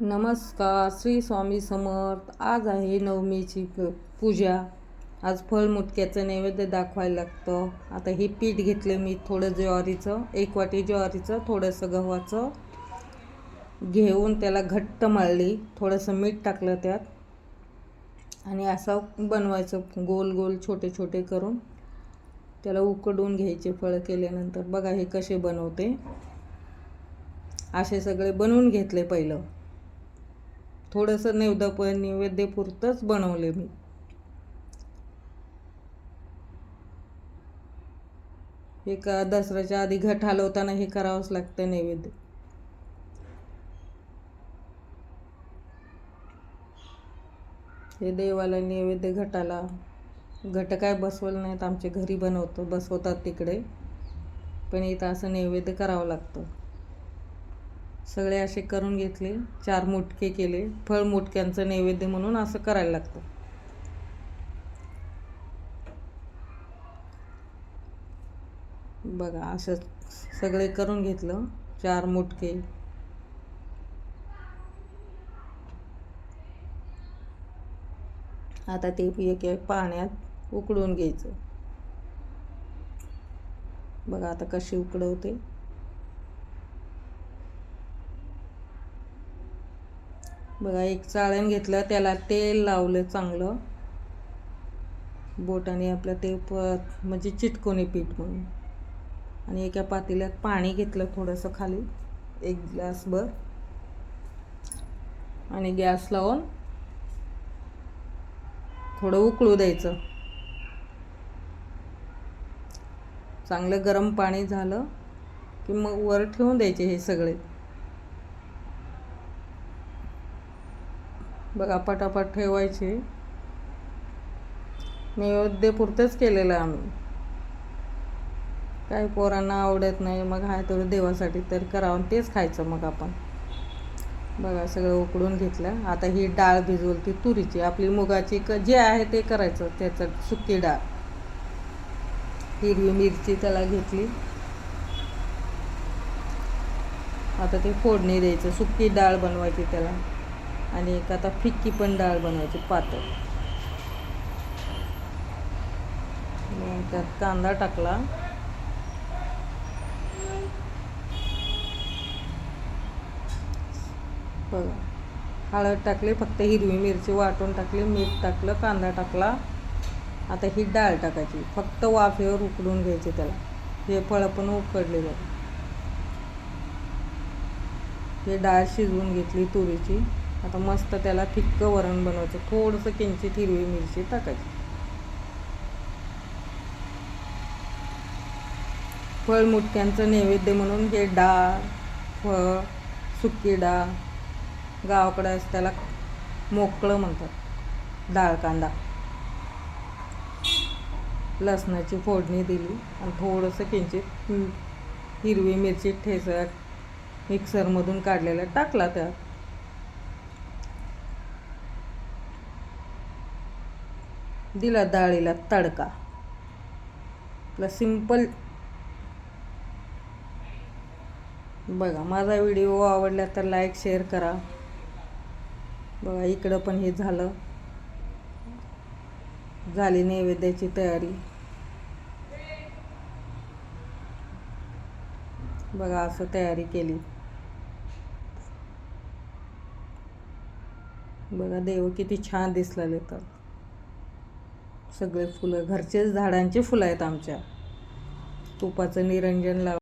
नमस्कार श्री स्वामी समर्थ. आज आहे नवमीची पूजा. आज फळ मुटक्याचं नैवेद्य दाखवायला लागतं. आता हे पीठ घेतलं मी थोडं ज्वारीचं एक वाटी ज्वारीचं थोडंसं गव्हाचं. घेऊन त्याला घट्ट मळली थोडंसं मीठ टाकलं त्यात. आणि असं बनवायचं गोल गोल छोटे छोटे करून. त्याला उकडून घ्यायचे फळं केल्यानंतर. बघा हे कसे बनवते. असे सगळे बनवून घेतले पहिलं. थोडंसं नैवेद्य नैवेद्यपुरतंच बनवले मी. हे का दसऱ्याच्या आधी घट हलवताना हे करावंच लागतं नैवेद्य. हे देवाला नैवेद्य घटाला. घट काय बसवलं नाहीत आमच्या घरी बनवतो बसवतात तिकडे. पण इथं असं नैवेद्य करावं लागतं. सगळे असे करून घेतले चार मुटके केले फळ मुटक्यांचं नैवेद्य म्हणून असं करायला लागतं. बघा असं सगळे करून घेतलं चार मुटके. आता ते एक एक पाण्यात उकडून घ्यायचं. बघा आता कशी उकडवते बघा एक चाळण घेतलं त्याला तेल लावलं चांगलं. बोटाने आपलं ते प म्हणजे चिटकोने पीठ म्हणून. आणि एका पातेल्यात पाणी घेतलं थोडंसं खाली एक ग्लासभर. आणि गॅस लावून थोडं उकळू द्यायचं. चांगलं गरम पाणी झालं की मग वर ठेवून द्यायचे हे सगळे. बघा पटापट ठेवायचे. नैवेद्यपुरतंच केलेलं आम्ही. काही पोरांना आवडत नाही मग हाय तर देवासाठी तर करावं तेच खायचं मग आपण. बघा सगळं उकडून घेतलं. आता ही डाळ भिजवल ती तुरीची. आपली मुगाची क जे आहे ते करायचं त्याचं सुकी डाळ. हिरवी मिरची त्याला घेतली. आता ते फोडणी द्यायचं. सुकी डाळ बनवायची त्याला. आणि एक आता फिक्की पण डाळ बनवायची पातळ. त्यात कांदा टाकला. बघा. हळद टाकली फक्त हिरवी मिरची वाटून टाकली मीठ टाकलं कांदा टाकला. आता ही डाळ टाकायची फक्त वाफेवर उकडून घ्यायची त्याला. हे फळं पण उकडले बघा हे डाळ शिजवून घेतली तुरीची. आता मस्त त्याला थिक्क वरण बनवायचं. थोडंसं किंचित हिरवी मिरची टाकायची. फळ मुटक्यांचं नैवेद्य म्हणून हे डाळ फळ सुकी डाळ गावाकडं असं त्याला मोकळं म्हणतात. डाळ कांदा. लसणाची फोडणी दिली आणि थोडंसं किंचित हिरवी मिरची ठेचत मिक्सरमधून काढलेला टाकला त्यात. दिला डाळीला तडका. आपला सिंपल बघा माझा व्हिडिओ आवडला तर लाईक शेअर करा. बघा इकडं पण हे झालं. झाली नैवेद्याची तयारी. बघा असं तयारी केली. बघा देव किती छान दिसलेले तर. सगळे फुलं घरचेच झाडांचे फुलं आहेत आमच्या. तुपाचं निरंजन लाव